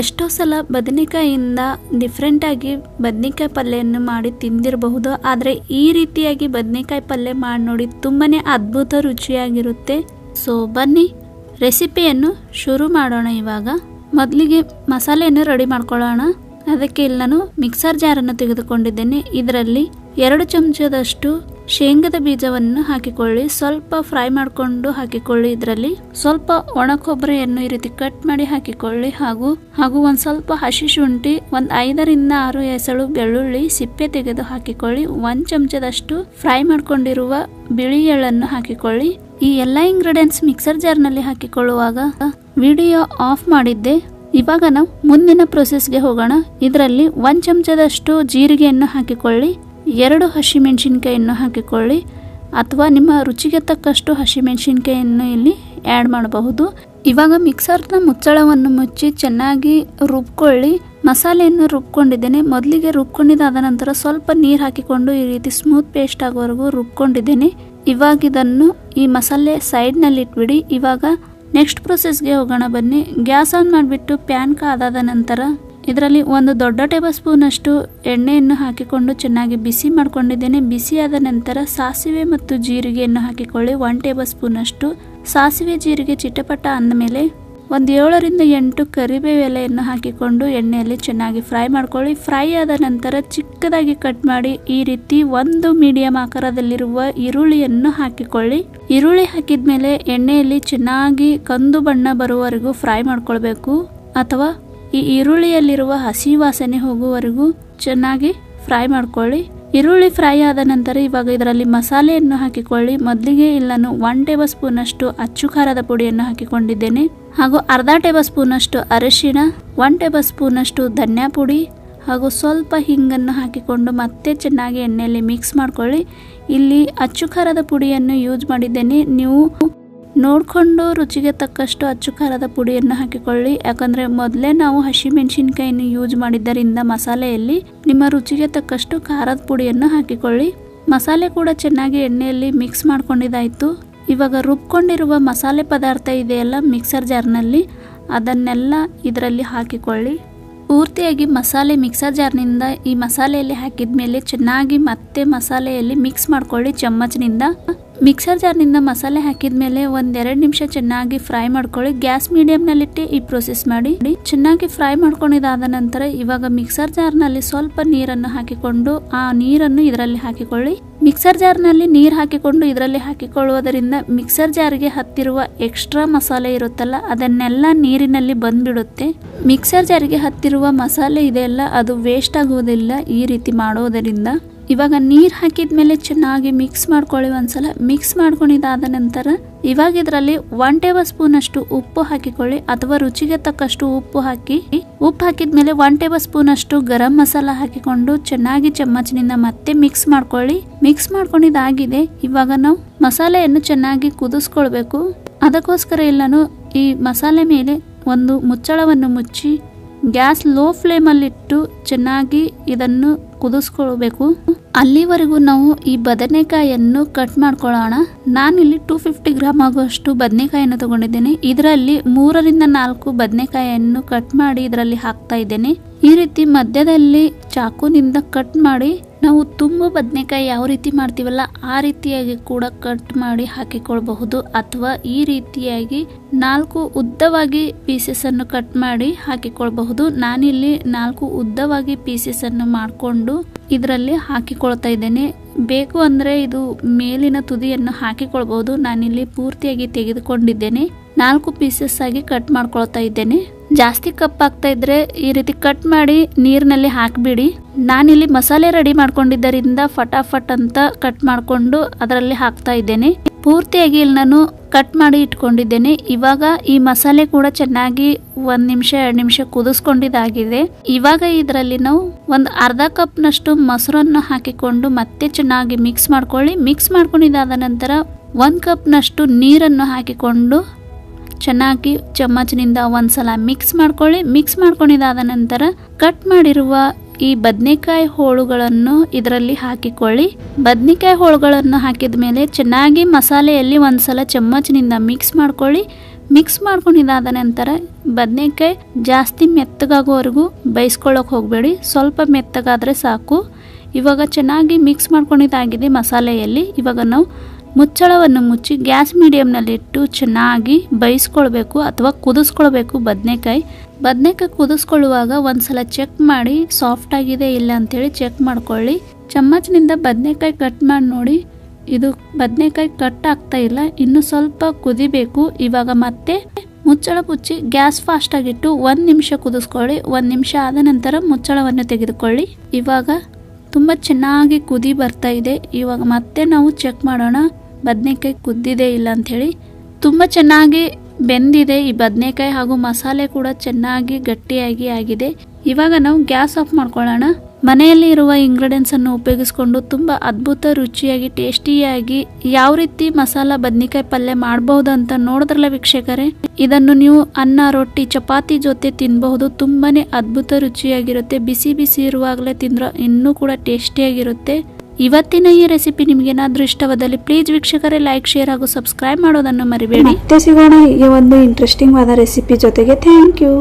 ಎಷ್ಟೋ ಸಲ ಬದನೆಕಾಯಿಯಿಂದ ಡಿಫ್ರೆಂಟಾಗಿ ಬದನೆಕಾಯಿ ಪಲ್ಯವನ್ನು ಮಾಡಿ ತಿಂದಿರಬಹುದು. ಆದರೆ ಈ ರೀತಿಯಾಗಿ ಬದನೆಕಾಯಿ ಪಲ್ಯ ಮಾಡಿ ನೋಡಿ ತುಂಬಾನೇ ಅದ್ಭುತ ರುಚಿಯಾಗಿರುತ್ತೆ. ಸೊ ಬನ್ನಿ ರೆಸಿಪಿಯನ್ನು ಶುರು ಮಾಡೋಣ ಇವಾಗ. ಮೊದಲಿಗೆ ಮಸಾಲೆಯನ್ನು ರೆಡಿ ಮಾಡ್ಕೊಳ್ಳೋಣ. ಅದಕ್ಕೆ ಇಲ್ಲಿ ನಾನು ಮಿಕ್ಸರ್ ಜಾರನ್ನು ತೆಗೆದುಕೊಂಡಿದ್ದೇನೆ. ಇದರಲ್ಲಿ ಎರಡು ಚಮಚದಷ್ಟು ಶೇಂಗದ ಬೀಜವನ್ನು ಹಾಕಿಕೊಳ್ಳಿ. ಸ್ವಲ್ಪ ಫ್ರೈ ಮಾಡಿಕೊಂಡು ಹಾಕಿಕೊಳ್ಳಿ ಇದರಲ್ಲಿ. ಸ್ವಲ್ಪ ಒಣ ಕೊಬ್ಬರಿಯನ್ನು ಈ ರೀತಿ ಕಟ್ ಮಾಡಿ ಹಾಕಿಕೊಳ್ಳಿ. ಹಾಗೂ ಹಾಗೂ ಒಂದ್ ಸ್ವಲ್ಪ ಹಸಿ ಶುಂಠಿ, ಒಂದ್ ಐದರಿಂದ ಆರು ಎಸಳು ಬೆಳ್ಳುಳ್ಳಿ ಸಿಪ್ಪೆ ತೆಗೆದು ಹಾಕಿಕೊಳ್ಳಿ. ಒಂದ್ ಚಮಚದಷ್ಟು ಫ್ರೈ ಮಾಡ್ಕೊಂಡಿರುವ ಬಿಳಿ ಎಳ್ಳನ್ನು ಹಾಕಿಕೊಳ್ಳಿ. ಈ ಎಲ್ಲ ಇಂಗ್ರೀಡಿಯೆಂಟ್ಸ್ ಮಿಕ್ಸರ್ ಜಾರ್ನಲ್ಲಿ ಹಾಕಿಕೊಳ್ಳುವಾಗ ವಿಡಿಯೋ ಆಫ್ ಮಾಡಿದ್ದೆ. ಇವಾಗ ನಾವು ಮುಂದಿನ ಪ್ರೊಸೆಸ್ಗೆ ಹೋಗೋಣ. ಇದರಲ್ಲಿ ಒಂದ್ ಚಮಚದಷ್ಟು ಜೀರಿಗೆಯನ್ನು ಹಾಕಿಕೊಳ್ಳಿ. ಎರಡು ಹಸಿಮೆಣಸಿನ್ಕಾಯಿಯನ್ನು ಹಾಕಿಕೊಳ್ಳಿ ಅಥವಾ ನಿಮ್ಮ ರುಚಿಗೆ ತಕ್ಕಷ್ಟು ಹಸಿಮೆಣಸಿನ್ಕಾಯಿಯನ್ನು ಇಲ್ಲಿ ಆ್ಯಡ್ ಮಾಡಬಹುದು. ಇವಾಗ ಮಿಕ್ಸರ್ನ ಮುಚ್ಚಳವನ್ನು ಮುಚ್ಚಿ ಚೆನ್ನಾಗಿ ರುಬ್ಕೊಳ್ಳಿ. ಮಸಾಲೆಯನ್ನು ರುಬ್ಕೊಂಡಿದ್ದೇನೆ. ಮೊದಲಿಗೆ ರುಬ್ಕೊಂಡಿದ್ದಾದ ನಂತರ ಸ್ವಲ್ಪ ನೀರು ಹಾಕಿಕೊಂಡು ಈ ರೀತಿ ಸ್ಮೂತ್ ಪೇಸ್ಟ್ ಆಗೋವರೆಗೂ ರುಬ್ಕೊಂಡಿದ್ದೇನೆ. ಇವಾಗ ಇದನ್ನು ಈ ಮಸಾಲೆ ಸೈಡ್ನಲ್ಲಿ ಇಟ್ಬಿಡಿ. ಇವಾಗ ನೆಕ್ಸ್ಟ್ ಪ್ರೊಸೆಸ್ಗೆ ಹೋಗೋಣ ಬನ್ನಿ. ಗ್ಯಾಸ್ ಆನ್ ಮಾಡಿಬಿಟ್ಟು ಪ್ಯಾನ್ ಕಾದಾದ ನಂತರ ಇದರಲ್ಲಿ ಒಂದು ದೊಡ್ಡ ಟೇಬಲ್ ಸ್ಪೂನ್ ಅಷ್ಟು ಎಣ್ಣೆಯನ್ನು ಹಾಕಿಕೊಂಡು ಚೆನ್ನಾಗಿ ಬಿಸಿ ಮಾಡಿಕೊಂಡಿದ್ದೇನೆ. ಬಿಸಿಯಾದ ನಂತರ ಸಾಸಿವೆ ಮತ್ತು ಜೀರಿಗೆಯನ್ನು ಹಾಕಿಕೊಳ್ಳಿ. ಒನ್ ಟೇಬಲ್ ಸ್ಪೂನ್ ಅಷ್ಟು ಸಾಸಿವೆ ಜೀರಿಗೆ ಚಿಟಪಟ ಅಂದಮೇಲೆ ಒಂದು ಏಳರಿಂದ ಎಂಟು ಕರಿಬೇವು ಎಲೆಯನ್ನು ಹಾಕಿಕೊಂಡು ಎಣ್ಣೆಯಲ್ಲಿ ಚೆನ್ನಾಗಿ ಫ್ರೈ ಮಾಡ್ಕೊಳ್ಳಿ. ಫ್ರೈ ಆದ ನಂತರ ಚಿಕ್ಕದಾಗಿ ಕಟ್ ಮಾಡಿ ಈ ರೀತಿ ಒಂದು ಮೀಡಿಯಂ ಆಕಾರದಲ್ಲಿರುವ ಈರುಳ್ಳಿಯನ್ನು ಹಾಕಿಕೊಳ್ಳಿ. ಈರುಳ್ಳಿ ಹಾಕಿದ್ಮೇಲೆ ಎಣ್ಣೆಯಲ್ಲಿ ಚೆನ್ನಾಗಿ ಕಂದು ಬಣ್ಣ ಬರುವವರೆಗೂ ಫ್ರೈ ಮಾಡ್ಕೊಳ್ಬೇಕು. ಅಥವಾ ಈ ಈರುಳ್ಳಿಯಲ್ಲಿರುವ ಹಸಿ ವಾಸನೆ ಹೋಗುವವರೆಗೂ ಚೆನ್ನಾಗಿ ಫ್ರೈ ಮಾಡ್ಕೊಳ್ಳಿ. ಈರುಳ್ಳಿ ಫ್ರೈ ಆದ ನಂತರ ಇವಾಗ ಇದರಲ್ಲಿ ಮಸಾಲೆಯನ್ನು ಹಾಕಿಕೊಳ್ಳಿ. ಮೊದಲಿಗೆ ಇಲ್ಲನು ಒನ್ ಟೇಬಲ್ ಸ್ಪೂನ್ ಅಷ್ಟು ಅಚ್ಚು ಖಾರದ ಪುಡಿಯನ್ನು ಹಾಕಿಕೊಂಡಿದ್ದೇನೆ. ಹಾಗೂ ಅರ್ಧ ಟೇಬಲ್ ಸ್ಪೂನ್ ಅಷ್ಟು ಅರಿಶಿಣ ಒನ್ ಟೇಬಲ್ ಸ್ಪೂನ್ ಅಷ್ಟು ಧನ್ಯಾ ಪುಡಿ ಹಾಗೂ ಸ್ವಲ್ಪ ಹಿಂಗನ್ನು ಹಾಕಿಕೊಂಡು ಮತ್ತೆ ಚೆನ್ನಾಗಿ ಎಣ್ಣೆಯಲ್ಲಿ ಮಿಕ್ಸ್ ಮಾಡ್ಕೊಳ್ಳಿ. ಇಲ್ಲಿ ಅಚ್ಚು ಖಾರದ ಪುಡಿಯನ್ನು ಯೂಸ್ ಮಾಡಿದ್ದೇನೆ. ನೀವು ನೋಡಿಕೊಂಡು ರುಚಿಗೆ ತಕ್ಕಷ್ಟು ಅಚ್ಚು ಖಾರದ ಪುಡಿಯನ್ನು ಹಾಕಿಕೊಳ್ಳಿ. ಯಾಕಂದರೆ ಮೊದಲೇ ನಾವು ಹಸಿಮೆಣಸಿನ್ಕಾಯಿಯನ್ನು ಯೂಸ್ ಮಾಡಿದ್ದರಿಂದ ಮಸಾಲೆಯಲ್ಲಿ ನಿಮ್ಮ ರುಚಿಗೆ ತಕ್ಕಷ್ಟು ಖಾರದ ಪುಡಿಯನ್ನು ಹಾಕಿಕೊಳ್ಳಿ. ಮಸಾಲೆ ಕೂಡ ಚೆನ್ನಾಗಿ ಎಣ್ಣೆಯಲ್ಲಿ ಮಿಕ್ಸ್ ಮಾಡ್ಕೊಂಡಿದ್ದಾಯಿತು. ಇವಾಗ ರುಬ್ಕೊಂಡಿರುವ ಮಸಾಲೆ ಪದಾರ್ಥ ಇದೆಯಲ್ಲ ಮಿಕ್ಸರ್ ಜಾರ್ನಲ್ಲಿ ಅದನ್ನೆಲ್ಲ ಇದರಲ್ಲಿ ಹಾಕಿಕೊಳ್ಳಿ. ಪೂರ್ತಿಯಾಗಿ ಮಸಾಲೆ ಮಿಕ್ಸರ್ ಜಾರ್ನಿಂದ ಈ ಮಸಾಲೆಯಲ್ಲಿ ಹಾಕಿದ ಮೇಲೆ ಚೆನ್ನಾಗಿ ಮತ್ತೆ ಮಸಾಲೆಯಲ್ಲಿ ಮಿಕ್ಸ್ ಮಾಡ್ಕೊಳ್ಳಿ ಚಮ್ಮಚ್ನಿಂದ ಮಿಕ್ಸರ್ ಜಾರ್ನಿಂದ ಮಸಾಲೆ ಹಾಕಿದ ಮೇಲೆ ಒಂದೆರಡು ನಿಮಿಷ ಚೆನ್ನಾಗಿ ಫ್ರೈ ಮಾಡ್ಕೊಳ್ಳಿ. ಗ್ಯಾಸ್ ಮೀಡಿಯಂನಲ್ಲಿಟ್ಟು ಈ ಪ್ರೊಸೆಸ್ ಮಾಡಿ. ಚೆನ್ನಾಗಿ ಫ್ರೈ ಮಾಡ್ಕೊಂಡಿದಾದ ನಂತರ ಇವಾಗ ಮಿಕ್ಸರ್ ಜಾರ್ನಲ್ಲಿ ಸ್ವಲ್ಪ ನೀರನ್ನು ಹಾಕಿಕೊಂಡು, ಆ ನೀರನ್ನು ಇದರಲ್ಲಿ ಹಾಕಿಕೊಳ್ಳಿ. ಮಿಕ್ಸರ್ ಜಾರ್ನಲ್ಲಿ ನೀರು ಹಾಕಿಕೊಂಡು ಇದರಲ್ಲಿ ಹಾಕಿಕೊಳ್ಳುವುದರಿಂದ ಮಿಕ್ಸರ್ ಜಾರ್ಗೆ ಹತ್ತಿರುವ ಎಕ್ಸ್ಟ್ರಾ ಮಸಾಲೆ ಇರುತ್ತಲ್ಲ, ಅದನ್ನೆಲ್ಲ ನೀರಿನಲ್ಲಿ ಬಂದ್ಬಿಡುತ್ತೆ. ಮಿಕ್ಸರ್ ಜಾರ್ಗೆ ಹತ್ತಿರುವ ಮಸಾಲೆ ಇದೆಯಲ್ಲ, ಅದು ವೇಸ್ಟ್ ಆಗುವುದಿಲ್ಲ ಈ ರೀತಿ ಮಾಡೋದರಿಂದ. ಇವಾಗ ನೀರು ಹಾಕಿದ ಮೇಲೆ ಚೆನ್ನಾಗಿ ಮಿಕ್ಸ್ ಮಾಡ್ಕೊಳ್ಳಿ ಒಂದ್ಸಲ. ಮಿಕ್ಸ್ ಮಾಡ್ಕೊಂಡಿದಾದ ನಂತರ ಇವಾಗ ಇದರಲ್ಲಿ ಒನ್ ಟೇಬಲ್ ಸ್ಪೂನ್ ಅಷ್ಟು ಉಪ್ಪು ಹಾಕಿಕೊಳ್ಳಿ. ಅಥವಾ ರುಚಿಗೆ ತಕ್ಕಷ್ಟು ಉಪ್ಪು ಹಾಕಿ. ಉಪ್ಪು ಹಾಕಿದ ಮೇಲೆ ಒನ್ ಟೇಬಲ್ ಸ್ಪೂನ್ ಅಷ್ಟು ಗರಂ ಮಸಾಲ ಹಾಕಿಕೊಂಡು ಚೆನ್ನಾಗಿ ಚಮ್ಮಚಿನಿಂದ ಮತ್ತೆ ಮಿಕ್ಸ್ ಮಾಡ್ಕೊಳ್ಳಿ. ಮಿಕ್ಸ್ ಮಾಡ್ಕೊಂಡಿದಾಗಿದೆ ಇವಾಗ ನಾವು ಮಸಾಲೆಯನ್ನು ಚೆನ್ನಾಗಿ ಕುದಿಸ್ಕೊಳ್ಬೇಕು. ಅದಕ್ಕೋಸ್ಕರ ಎಲ್ಲಾನು ಈ ಮಸಾಲೆ ಮೇಲೆ ಒಂದು ಮುಚ್ಚಳವನ್ನು ಮುಚ್ಚಿ ಗ್ಯಾಸ್ ಲೋ ಫ್ಲೇಮಲ್ಲಿಟ್ಟು ಚೆನ್ನಾಗಿ ಇದನ್ನು ಕುದಿಸ್ಕೊಳ್ಬೇಕು. ಅಲ್ಲಿವರೆಗೂ ನಾವು ಈ ಬದನೆಕಾಯಿಯನ್ನು ಕಟ್ ಮಾಡ್ಕೊಳ್ಳೋಣ. ನಾನಿಲ್ಲಿ ಟೂ ಫಿಫ್ಟಿ ಗ್ರಾಮ್ ಆಗುವಷ್ಟು ಬದನೆಕಾಯಿಯನ್ನು ತಗೊಂಡಿದ್ದೇನೆ. ಇದರಲ್ಲಿ ಮೂರರಿಂದ ನಾಲ್ಕು ಬದನೆಕಾಯಿಯನ್ನು ಕಟ್ ಮಾಡಿ ಇದರಲ್ಲಿ ಹಾಕ್ತಾ ಇದ್ದೇನೆ. ಈ ರೀತಿ ಮಧ್ಯದಲ್ಲಿ ಚಾಕುನಿಂದ ಕಟ್ ಮಾಡಿ ನಾವು ತುಂಬ ಬದನೆಕಾಯಿ ಯಾವ ರೀತಿ ಮಾಡ್ತೀವಲ್ಲ ಆ ರೀತಿಯಾಗಿ ಕೂಡ ಕಟ್ ಮಾಡಿ ಹಾಕಿಕೊಳ್ಬಹುದು. ಅಥವಾ ಈ ರೀತಿಯಾಗಿ ನಾಲ್ಕು ಉದ್ದವಾಗಿ ಪೀಸಸ್ ಅನ್ನು ಕಟ್ ಮಾಡಿ ಹಾಕಿಕೊಳ್ಬಹುದು. ನಾನಿಲ್ಲಿ ನಾಲ್ಕು ಉದ್ದವಾಗಿ ಪೀಸಸ್ ಅನ್ನು ಮಾಡಿಕೊಂಡು ಇದರಲ್ಲಿ ಹಾಕಿಕೊಳ್ತಾ ಇದ್ದೇನೆ. ಬೇಕು ಅಂದರೆ ಇದು ಮೇಲಿನ ತುದಿಯನ್ನು ಹಾಕಿಕೊಳ್ಬೋದು ನಾನಿಲ್ಲಿ ಪೂರ್ತಿಯಾಗಿ ತೆಗೆದುಕೊಂಡಿದ್ದೇನೆ. ನಾಲ್ಕು ಪೀಸಸ್ ಆಗಿ ಕಟ್ ಮಾಡ್ಕೊಳ್ತಾ ಇದ್ದೇನೆ. ಜಾಸ್ತಿ ಕಪ್ ಆಗ್ತಾ ಇದ್ರೆ ಈ ರೀತಿ ಕಟ್ ಮಾಡಿ ನೀರಿನಲ್ಲಿ ಹಾಕಿಬಿಡಿ. ನಾನಿಲ್ಲಿ ಮಸಾಲೆ ರೆಡಿ ಮಾಡ್ಕೊಂಡಿದ್ದರಿಂದ ಫಟಾಫಟ್ ಅಂತ ಕಟ್ ಮಾಡಿಕೊಂಡು ಅದರಲ್ಲಿ ಹಾಕ್ತಾ ಇದ್ದೇನೆ. ಪೂರ್ತಿಯಾಗಿ ಇಲ್ಲಿ ನಾನು ಕಟ್ ಮಾಡಿ ಇಟ್ಕೊಂಡಿದ್ದೇನೆ. ಇವಾಗ ಈ ಮಸಾಲೆ ಕೂಡ ಚೆನ್ನಾಗಿ ಒಂದ್ ನಿಮಿಷ, ಎರಡು ನಿಮಿಷ ಕುದಿಸ್ಕೊಂಡಿದ್ದಾಗಿದೆ. ಇವಾಗ ಇದರಲ್ಲಿ ನಾವು ಒಂದು ಅರ್ಧ ಕಪ್ನಷ್ಟು ಮೊಸರನ್ನು ಹಾಕಿಕೊಂಡು ಮತ್ತೆ ಚೆನ್ನಾಗಿ ಮಿಕ್ಸ್ ಮಾಡ್ಕೊಳ್ಳಿ. ಮಿಕ್ಸ್ ಮಾಡ್ಕೊಂಡಿದ್ದಾದ ನಂತರ ಒಂದು ಕಪ್ನಷ್ಟು ನೀರನ್ನು ಹಾಕಿಕೊಂಡು ಚೆನ್ನಾಗಿ ಚಮ್ಮಚನಿಂದ ಒಂದ್ಸಲ ಮಿಕ್ಸ್ ಮಾಡ್ಕೊಳ್ಳಿ. ಮಿಕ್ಸ್ ಮಾಡ್ಕೊಂಡಿದ್ದಾದ ನಂತರ ಕಟ್ ಮಾಡಿರುವ ಈ ಬದನೆಕಾಯಿ ಹೋಳುಗಳನ್ನು ಇದರಲ್ಲಿ ಹಾಕಿಕೊಳ್ಳಿ. ಬದನೆಕಾಯಿ ಹೋಳುಗಳನ್ನು ಹಾಕಿದ ಮೇಲೆ ಚೆನ್ನಾಗಿ ಮಸಾಲೆಯಲ್ಲಿ ಒಂದ್ಸಲ ಚಮ್ಮಚನಿಂದ ಮಿಕ್ಸ್ ಮಾಡ್ಕೊಳ್ಳಿ. ಮಿಕ್ಸ್ ಮಾಡ್ಕೊಂಡಿದ್ದಾದ ನಂತರ ಬದನೆಕಾಯಿ ಜಾಸ್ತಿ ಮೆತ್ತಗಾಗೋವರೆಗೂ ಬೇಯಿಸ್ಕೊಳ್ಳೋಕೆ ಹೋಗಬೇಡಿ. ಸ್ವಲ್ಪ ಮೆತ್ತಗಾದರೆ ಸಾಕು. ಇವಾಗ ಚೆನ್ನಾಗಿ ಮಿಕ್ಸ್ ಮಾಡ್ಕೊಂಡಿದ್ದಾಗಿದೆ ಮಸಾಲೆಯಲ್ಲಿ. ಇವಾಗ ನಾವು ಮುಚ್ಚಳವನ್ನು ಮುಚ್ಚಿ ಗ್ಯಾಸ್ ಮೀಡಿಯಮ್ನಲ್ಲಿಟ್ಟು ಚೆನ್ನಾಗಿ ಬೇಯಿಸ್ಕೊಳ್ಬೇಕು ಅಥವಾ ಕುದಿಸ್ಕೊಳ್ಬೇಕು ಬದನೆಕಾಯಿ. ಬದನೆಕಾಯಿ ಕುದಿಸ್ಕೊಳ್ಳುವಾಗ ಒಂದ್ಸಲ ಚೆಕ್ ಮಾಡಿ ಸಾಫ್ಟ್ ಆಗಿದೆ ಇಲ್ಲ ಅಂತೇಳಿ ಚೆಕ್ ಮಾಡ್ಕೊಳ್ಳಿ. ಚಮ್ಮಚ್ನಿಂದ ಬದನೆಕಾಯಿ ಕಟ್ ಮಾಡಿ ನೋಡಿ. ಇದು ಬದನೆಕಾಯಿ ಕಟ್ ಆಗ್ತಾ ಇಲ್ಲ, ಇನ್ನು ಸ್ವಲ್ಪ ಕುದಿಬೇಕು. ಇವಾಗ ಮತ್ತೆ ಮುಚ್ಚಳ ಮುಚ್ಚಿ ಗ್ಯಾಸ್ ಫಾಸ್ಟ್ ಆಗಿಟ್ಟು ಒಂದು ನಿಮಿಷ ಕುದಿಸ್ಕೊಳ್ಳಿ. ಒಂದು ನಿಮಿಷ ಆದ ನಂತರ ಮುಚ್ಚಳವನ್ನು ತೆಗೆದುಕೊಳ್ಳಿ. ಇವಾಗ ತುಂಬ ಚೆನ್ನಾಗಿ ಕುದಿ ಬರ್ತಾ ಇದೆ. ಇವಾಗ ಮತ್ತೆ ನಾವು ಚೆಕ್ ಮಾಡೋಣ. ಬದನೆಕಾಯಿ ಕುದ್ದಿದೆ ಇಲ್ಲ ಅಂಥೇಳಿ ತುಂಬ ಚೆನ್ನಾಗಿ ಬೆಂದಿದೆ. ಈ ಬದನೆಕಾಯಿ ಹಾಗೂ ಮಸಾಲೆ ಕೂಡ ಚೆನ್ನಾಗಿ, ಗಟ್ಟಿಯಾಗಿ ಆಗಿದೆ. ಇವಾಗ ನಾವು ಗ್ಯಾಸ್ ಆಫ್ ಮಾಡ್ಕೊಳ್ಳೋಣ. ಮನೆಯಲ್ಲಿ ಇರುವ ಇಂಗ್ರೀಡಿಯೆಂಟ್ಸ್ ಅನ್ನು ಉಪಯೋಗಿಸಿಕೊಂಡು ತುಂಬಾ ಅದ್ಭುತ, ರುಚಿಯಾಗಿ, ಟೇಸ್ಟಿಯಾಗಿ ಯಾವ ರೀತಿ ಮಸಾಲ ಬದ್ನಿಕಾಯಿ ಪಲ್ಯ ಮಾಡಬಹುದು ಅಂತ ನೋಡಿದ್ರಲ್ಲ ವೀಕ್ಷಕರೇ. ಇದನ್ನು ನೀವು ಅನ್ನ, ರೊಟ್ಟಿ, ಚಪಾತಿ ಜೊತೆ ತಿನ್ನಬಹುದು ತುಂಬಾನೇ ಅದ್ಭುತ, ರುಚಿಯಾಗಿರುತ್ತೆ. ಬಿಸಿ ಬಿಸಿ ಇರುವಾಗಲೇ ತಿಂದ್ರೆ ಇನ್ನೂ ಕೂಡ ಟೇಸ್ಟಿಯಾಗಿರುತ್ತೆ. ಇವತ್ತಿನ ಈ ರೆಸಿಪಿ ನಿಮಗೇನಾದ್ರೂ ಇಷ್ಟವಾದಲ್ಲಿ ಪ್ಲೀಸ್ ವೀಕ್ಷಕರೇ ಲೈಕ್ ಶೇರ್ ಹಾಗೂ ಸಬ್ಸ್ಕ್ರೈಬ್ ಮಾಡೋದನ್ನು ಮರಿಬೇಡಿ. ಸಿಗೋಣ ಒಂದು ಇಂಟ್ರೆಸ್ಟಿಂಗ್ ಆದ ರೆಸಿಪಿ ಜೊತೆಗೆ. Thank you